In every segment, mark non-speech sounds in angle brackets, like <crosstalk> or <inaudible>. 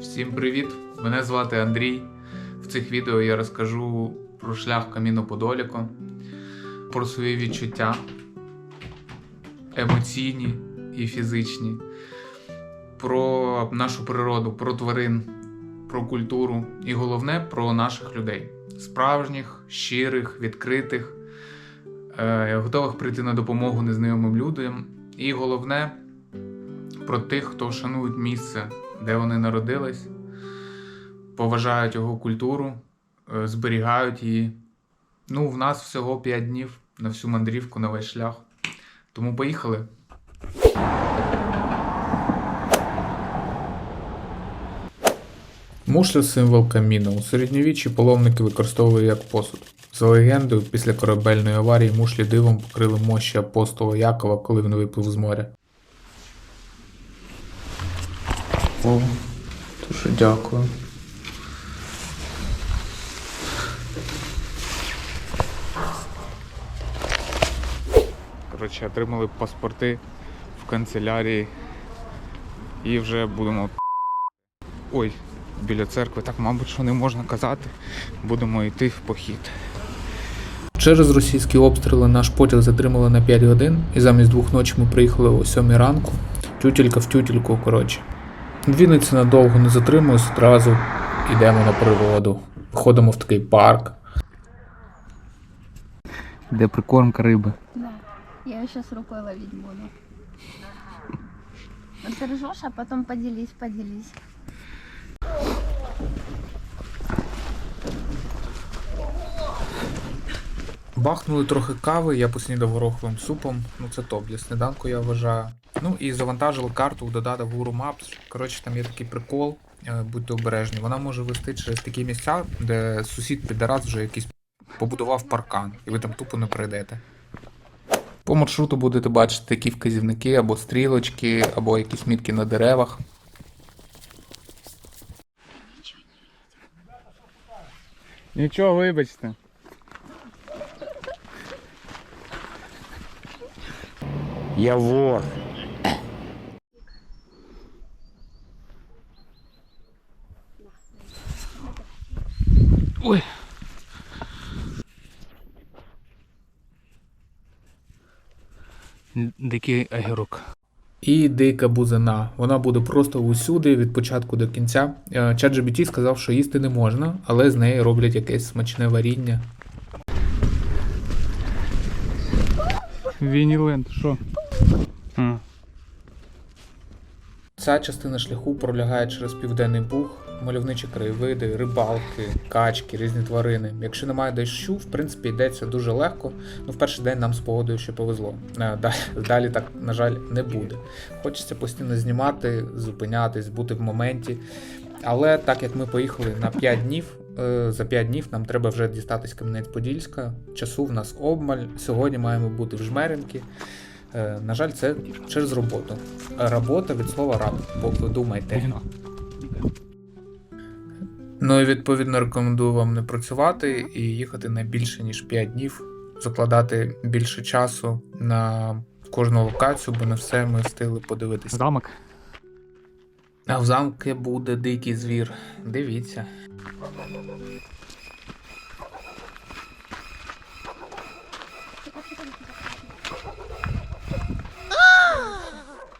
Всім привіт! Мене звати Андрій. В цих відео я розкажу про шлях Каміно Подоліко, про свої відчуття емоційні і фізичні, про нашу природу, про тварин, про культуру і головне про наших людей справжніх, щирих, відкритих, е, готових прийти на допомогу незнайомим людям. І головне про тих, хто шанують місце, де вони народились, поважають його культуру, е, зберігають її. Ну, в нас всього 5 днів на всю мандрівку, на весь шлях. Тому поїхали. Мушля символ каміна. У середньовіччі половники використовували як посуд. За легендою, після корабельної аварії мушлі дивом покрили мощі апостола Якова, коли він виплив з моря. О, дуже дякую. Коротше, отримали паспорти в канцелярії і вже будемо. Ой, біля церкви, так, мабуть, що не можна казати. Будемо йти в похід. Через російські обстріли наш потяг затримали на 5 годин, і замість двох ночі ми приїхали о 7 ранку. Тютілька в тютільку, коротше. Вінниці надовго не затримуюсь, одразу йдемо на природу. Ходимо в такий парк. Де прикормка риби. Да. Я зараз рукою ловити буду. Ты а потім поділись, поделись. Бахнули трохи кави, я поснідав гороховим супом. Ну це топ для сніданку, я вважаю. Ну і завантажили карту в додаток Guru Maps. Коротше, там є такий прикол, е, будьте обережні. Вона може вести через такі місця, де сусід підарас вже якийсь побудував паркан, і ви там тупо не пройдете. По маршруту будете бачити такі вказівники або стрілочки, або якісь мітки на деревах. Нічого, вибачте. Я вор. Ой. Дикий огірок. І дика бузина. Вона буде просто усюди від початку до кінця. Е, ChatGPT сказав, що їсти не можна, але з неї роблять якесь смачне варіння. Вініленд, що? Ця частина шляху пролягає через південний буг, мальовничі краєвиди, рибалки, качки, різні тварини. Якщо немає дощу, в принципі, йдеться дуже легко. Ну, в перший день нам з погодою ще повезло. Е, Далі, далі так, на жаль, не буде. Хочеться постійно знімати, зупинятись, бути в моменті. Але так як ми поїхали на 5 днів, е, за 5 днів нам треба вже дістатись Кам'янець-Подільська. Часу в нас обмаль. Сьогодні маємо бути в Жмеринки. Е, На жаль, це через роботу. Робота від слова раб. Подумайте. Ну і відповідно рекомендую вам не працювати і їхати на більше ніж 5 днів, закладати більше часу на кожну локацію, бо не все ми встигли подивитися. замок. А в замки буде дикий звір. Дивіться.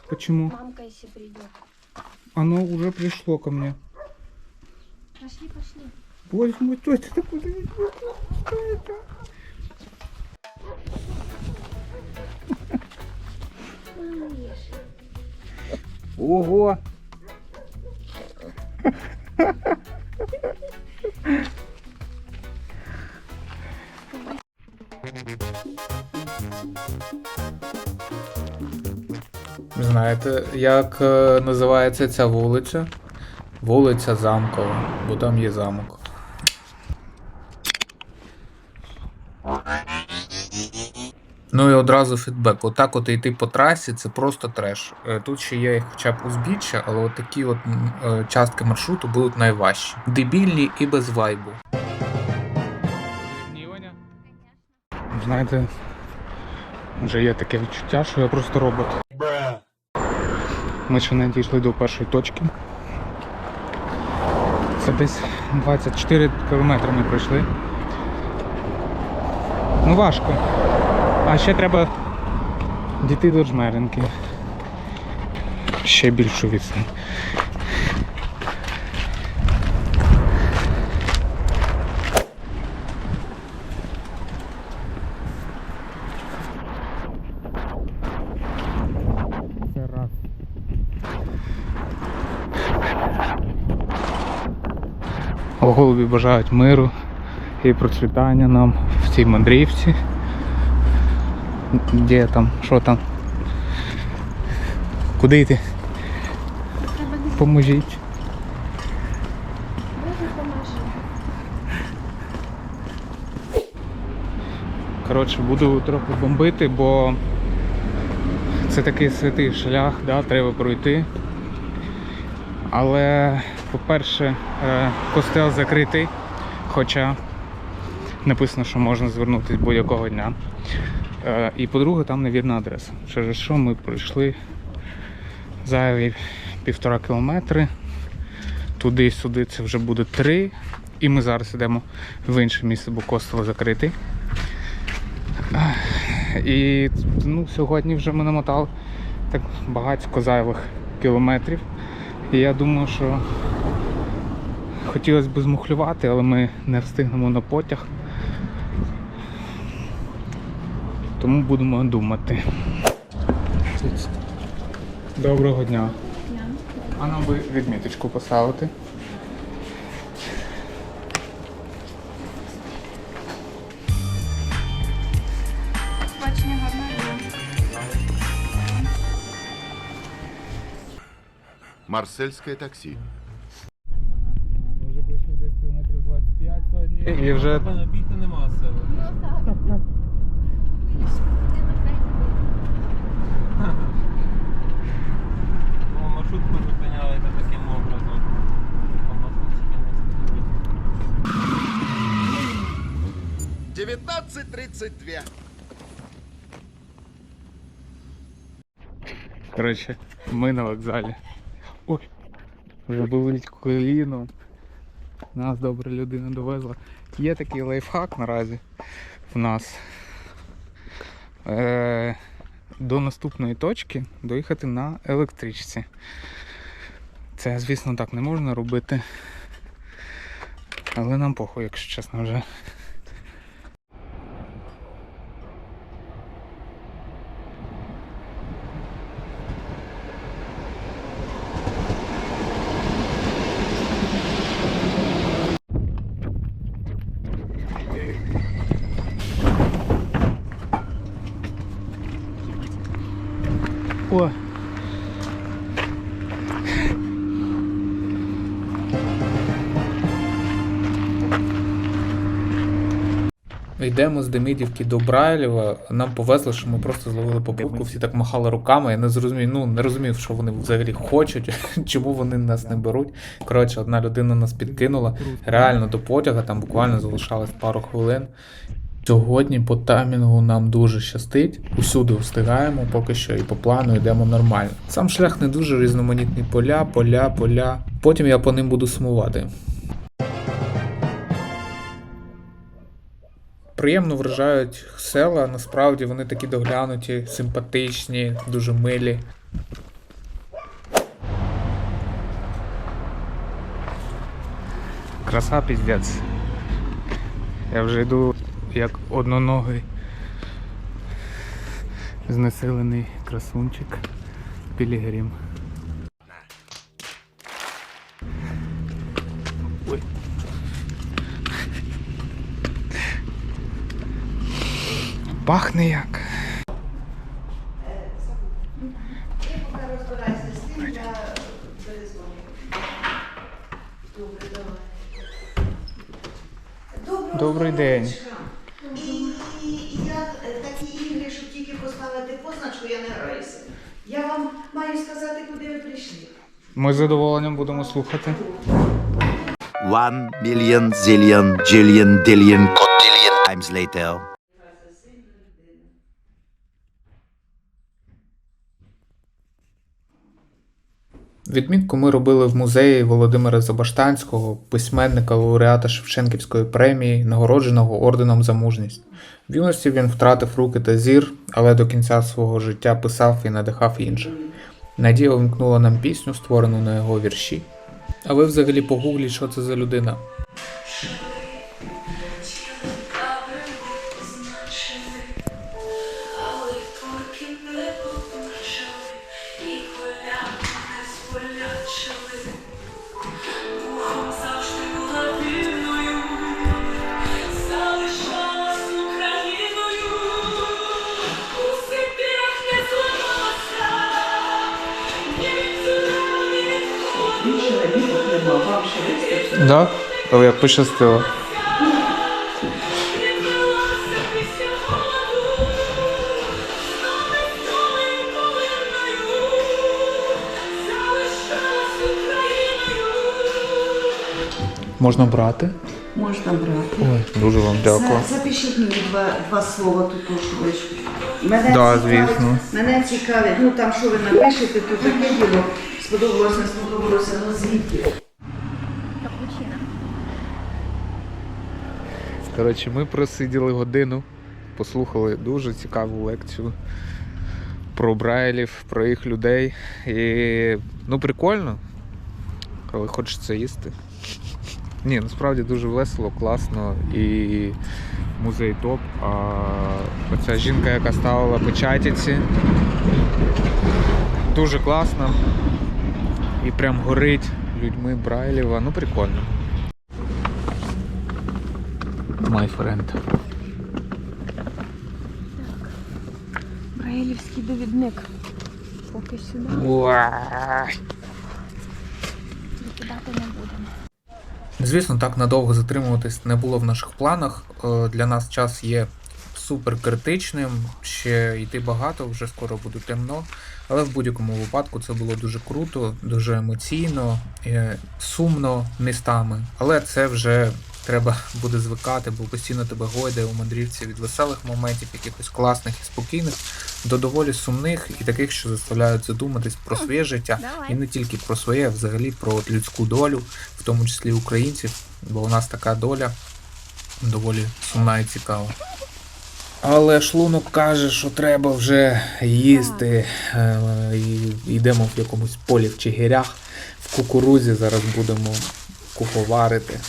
Почему? Мамка, если придет. Оно уже пришло ко мне. Пошли, пошли. Боже мой, что это такое? Что это? Ого! Знаєте, як е, називається ця вулиця? Вулиця Замкова, бо там є замок. Ну і одразу фідбек. Отак от йти по трасі це просто треш. Е, Тут ще є хоча б узбіччя, але от такі от е, частки маршруту будуть найважчі. Дебільні і без вайбу. Знаєте, вже є таке відчуття, що я просто робот. Ми ще не дійшли до першої точки. Це десь 24 кілометри ми пройшли. Ну важко. А ще треба дійти до жмеренки. Ще більшу відстань. Це раз. Голубі бажають миру і процвітання нам в цій мандрівці. Де там? Що там? Куди йти? Поможіть. Коротше, буду трохи бомбити, бо це такий святий шлях, да, треба пройти. Але, по-перше, е, костел закритий, хоча написано, що можна звернутися будь-якого дня. Е, І по-друге, там невірна адреса. Через що ми пройшли зайві півтора кілометри. Туди і сюди це вже буде три. І ми зараз йдемо в інше місце, бо костел закритий. І ну, сьогодні вже ми намотали так багатько зайвих кілометрів. І я думаю, що хотілося б змухлювати, але ми не встигнемо на потяг. Тому будемо думати. Доброго дня. А нам би відміточку поставити. Марсельское такси. І вже Бійте нема сили. Ну так. Ну, маршрутку зупиняєте таким образом. Не стоять. 19.32. Коротше, ми на вокзалі. Ой, вже болить коліно. Нас добра людина довезла. Є такий лайфхак наразі в нас. Е, до наступної точки доїхати на електричці. Це, звісно, так не можна робити. Але нам похуй, якщо чесно вже. О! Йдемо з Демидівки до Брайлєва. Нам повезло, що ми просто зловили попутку, всі так махали руками. Я не зрозумів, ну не розумів, що вони взагалі хочуть, <laughs> чому вони нас не беруть. Коротше, одна людина нас підкинула. Реально до потяга, там буквально залишалось пару хвилин. Сьогодні по таймінгу нам дуже щастить. Усюди встигаємо, поки що і по плану йдемо нормально. Сам шлях не дуже різноманітні поля, поля, поля. Потім я по ним буду сумувати. Приємно вражають села, насправді вони такі доглянуті, симпатичні, дуже милі. Краса піздець. Я вже йду як одноногий знесилений красунчик Пілігрім. Пахне як. Добрий день. І я е, такі ігри, щоб тільки поставити позначку, я не граюся. Я вам маю сказати, куди ви прийшли. Ми з задоволенням будемо слухати. One million zillion jillion dillion cotillion times later. Відмітку ми робили в музеї Володимира Забаштанського, письменника лауреата Шевченківської премії, нагородженого орденом за мужність. В юності він втратив руки та зір, але до кінця свого життя писав і надихав інших. Надія вимкнула нам пісню, створену на його вірші. А ви взагалі погугліть, що це за людина. Да? Але як пощастило. Можна брати? Можна брати. Ой, дуже вам дякую. За- Запишіть мені два, два слова тут уж. Мене Да, цікавить- звісно. Мене цікавить, ну там що ви напишете, то таке діло. Сподобалося, не сподобалося, ну звідки. Коротше, ми просиділи годину, послухали дуже цікаву лекцію про Брайлів, про їх людей. І ну прикольно, коли хочеться їсти. Ні, насправді дуже весело, класно і музей топ. А оця жінка, яка ставила печатіці, дуже класна. І прям горить людьми Брайлєва. Ну прикольно. My friend. Браїлівський довідник. Поки сюди викидати не будемо. Звісно, так надовго затримуватись не було в наших планах. Е, Для нас час є супер критичним, ще йти багато, вже скоро буде темно. Але в будь-якому випадку це було дуже круто, дуже емоційно, е, сумно містами. Але це вже треба буде звикати, бо постійно тебе гойдає у мандрівці від веселих моментів, якихось класних і спокійних, до доволі сумних і таких, що заставляють задуматись про своє життя. І не тільки про своє, а взагалі про людську долю, в тому числі українців, бо у нас така доля доволі сумна і цікава. Але шлунок каже, що треба вже їсти. Е, І йдемо в якомусь полі в Чигирях, в кукурузі зараз будемо куховарити.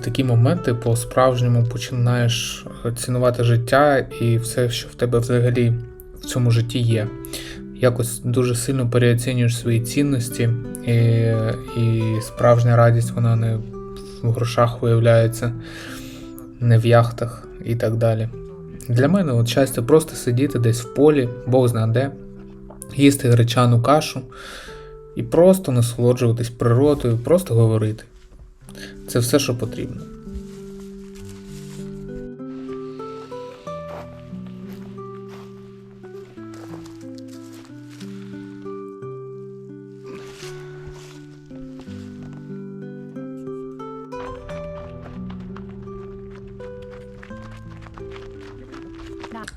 В такі моменти по-справжньому починаєш е, цінувати життя і все, що в тебе взагалі в цьому житті є. Якось дуже сильно переоцінюєш свої цінності, і, і справжня радість вона не в грошах виявляється, не в яхтах і так далі. Для мене от щастя просто сидіти десь в полі, Бог зна де, їсти гречану кашу і просто насолоджуватись природою, просто говорити. Це все, що потрібно.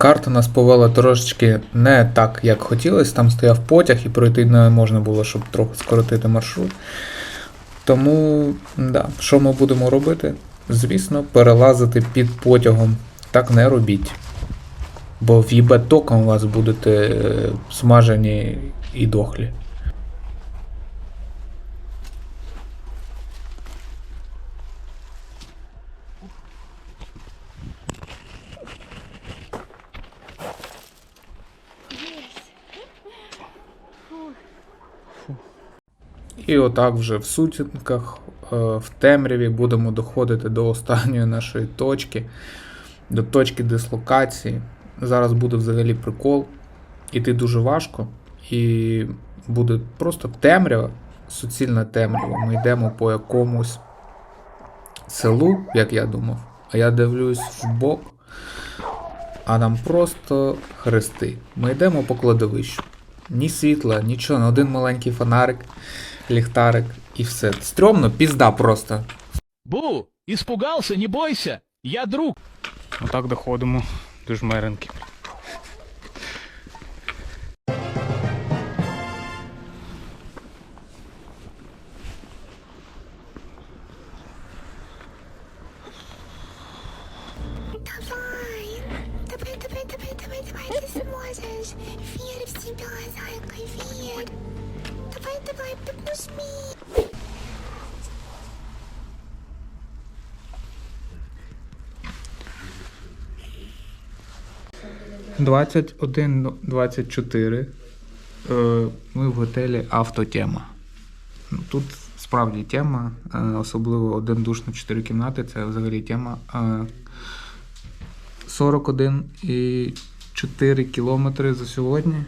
Карта нас повела трошечки не так, як хотілося. Там стояв потяг і пройти не можна було, щоб трохи скоротити маршрут. Тому, да, що ми будемо робити? Звісно, перелазити під потягом. Так не робіть. Бо в'їбе током у вас будете е, смажені і дохлі. І отак вже в сутінках, е, в темряві будемо доходити до останньої нашої точки, до точки дислокації. Зараз буде взагалі прикол. Іти дуже важко, і буде просто темрява, суцільна темрява. Ми йдемо по якомусь селу, як я думав, а я дивлюсь в бок. а нам просто хрести. Ми йдемо по кладовищу. Ні світла, нічого, на один маленький фонарик, ліхтарик і все. Стрьомно, пізда просто. Бу, испугался, не бойся, я друг. Отак доходимо до жмеренки. 21-24. Е, Ми в готелі Автотема. Ну, Тут справді тема, е, особливо один душ на 4 кімнати, це взагалі тема. Е, 41 і 4 кілометри за сьогодні.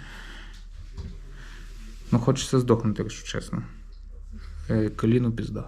Ну, хочеться здохнути, якщо чесно. Е, Коліну пізда.